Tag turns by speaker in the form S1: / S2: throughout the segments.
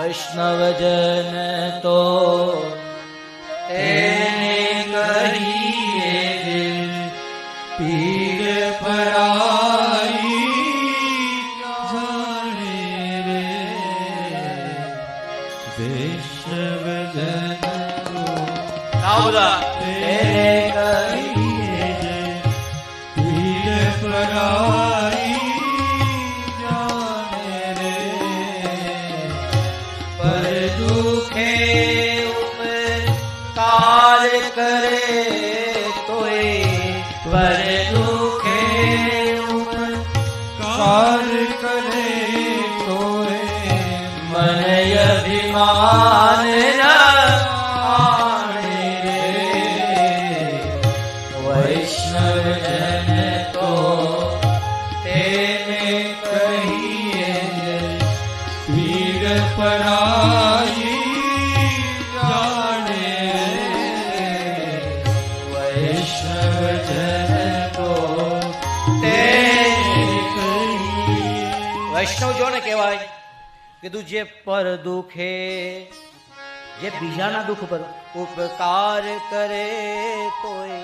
S1: વૈષ્ણવજન તો તેને કહીએ જે પીડ પરાઈ જાણે રે. વૈષ્ણવજન ગાઓ તેને કરે કોઈ વર દુખે ઉપકાર કરે કોઈ મન અભિમાન ન વૈષ્ણવ જો ને કહેવાય કે તું જે પર દુખે, જે બીજાના દુઃખ પર ઉપકાર કરે, તોય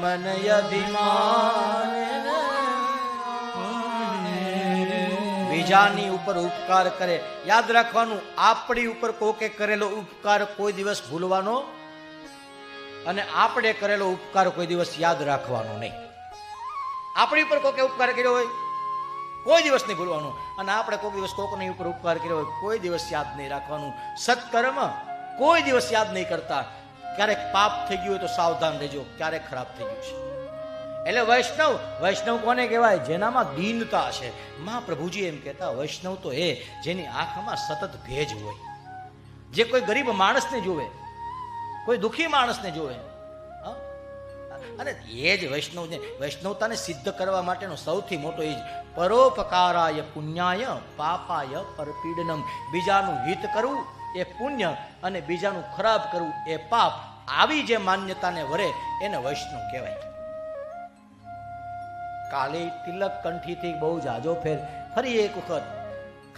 S1: મન અભિમાન બીજાની ઉપર ઉપકાર કરે. યાદ રાખવાનું, આપણી ઉપર કોકે કરેલો ઉપકાર કોઈ દિવસ ભૂલવાનો અને આપણે કરેલો ઉપકાર કોઈ દિવસ યાદ રાખવાનો નહીં. આપણી ઉપર કોકે ઉપકાર કર્યો હોય? કોઈ દિવસ નહીં ભૂલવાનું. અને આપણે કોઈ દિવસ કોકની ઉપર ઉપકાર કર્યો હોય, કોઈ દિવસ યાદ નહીં રાખવાનું. સત્કર્મ કોઈ દિવસ યાદ નહીં કરતા. ક્યારેક પાપ થઈ ગયું હોય તો સાવધાન રહેજો, ક્યારેક ખરાબ થઈ ગયું છે. એટલે વૈષ્ણવ વૈષ્ણવ કોને કહેવાય? જેનામાં દીનતા છે મહાપ્રભુજી એમ કહેતા, વૈષ્ણવ તો એ જેની આંખમાં સતત ભેજ હોય. જે કોઈ ગરીબ માણસને જોવે કોઈ દુખી માણસને જોવે? અને એ જ વૈષ્ણવને, વૈષ્ણવતાને સિદ્ધ કરવા માટેનો સૌથી મોટો એ જ, પરોપકારાય પુણ્યાય પાપાય પરપીડનમ. બીજાનું હિત કરવું એ પુણ્ય અને બીજાનું ખરાબ કરવું એ પાપ. આવી જે માન્યતાને વરે એને વૈષ્ણવ કહેવાય. કાલે તિલક કંઠીથી બહુ જાજો ફેર. ફરી એક વખત,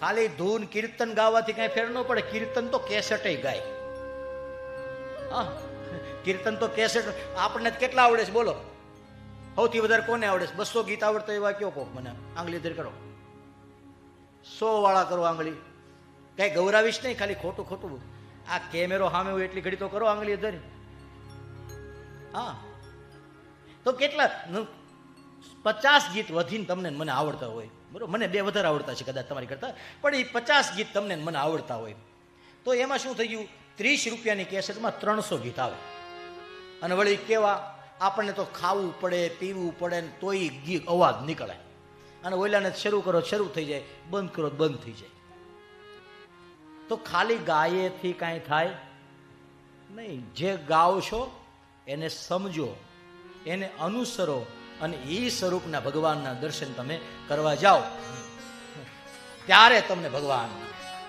S1: ખાલી ધૂન કીર્તન ગાવાથી કઈ ફેર ન પડે. કીર્તન તો કેસેટે ગાય. કીર્તન તો કેસેટ આપણને કેટલા આવડે છે, બોલો. સૌથી વધારે કોને આવડે છે? બસો ગીત આવડતા એવા કયો કોક મને? આંગળી ધર કરો. સો વાળા કરો આંગળી. કઈ ગૌરાવીશ નહીં, ખાલી ખોટું ખોટું. આ કેમેરો સામે હોય એટલી ઘડી તો કરો આંગળી ધર. હા. તો કેટલા પચાસ ગીત વધીને તમને મને આવડતા હોય. બરોબર? મને બે વધારે આવડતા છે કદાચ તમારી કરતા. પણ એ પચાસ ગીત તમને મને આવડતા હોય. તો એમાં શું થઈ ગયું? ત્રીસ રૂપિયાની કેસેટમાં ત્રણસો ગીત આવે. અને વળી કેવા, આપણને તો ખાવું પડે, પીવું પડે ને તોય ગીત અવાજ નીકળે. અને ઓલાને શરૂ કરો, શરૂ થઈ જાય, બંધ કરો, બંધ થઈ જાય. તો ખાલી ગાયેથી કાંઈ થાય નહીં. જે ગાઓ છો, એને સમજો, એને અનુસરો અને એ સ્વરૂપના ભગવાનના દર્શન તમે કરવા જાઓ. ત્યારે તમને ભગવાન